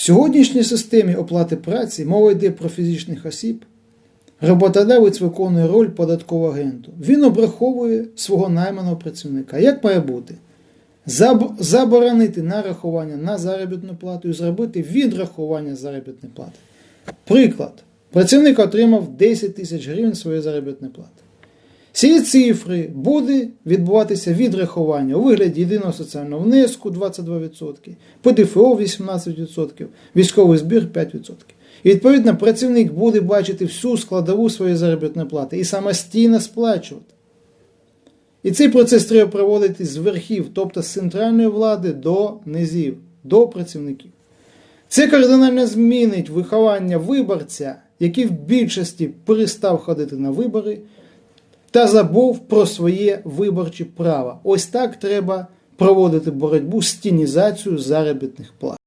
сьогоднішній системі оплати праці мова йде про фізичних осіб. Роботодавець виконує роль податкового агенту. Він обраховує свого найманого працівника. Як має бути? Заб- Заборонити нарахування на заробітну плату і зробити відрахування заробітної плати. Приклад. Працівник отримав 10 тисяч гривень своєї заробітної плати. Цієї цифри буде відбуватися відрахування у вигляді єдиного соціального внеску 22%, ПДФО 18%, військовий збір 5%. І відповідно працівник буде бачити всю складову своєї заробітної плати і самостійно сплачувати. І цей процес треба проводити з верхів, тобто з центральної влади до низів, до працівників. Це кардинально змінить виховання виборця, який в більшості перестав ходити на вибори та забув про своє виборче право. Ось так треба проводити боротьбу з тінізацією заробітних плат.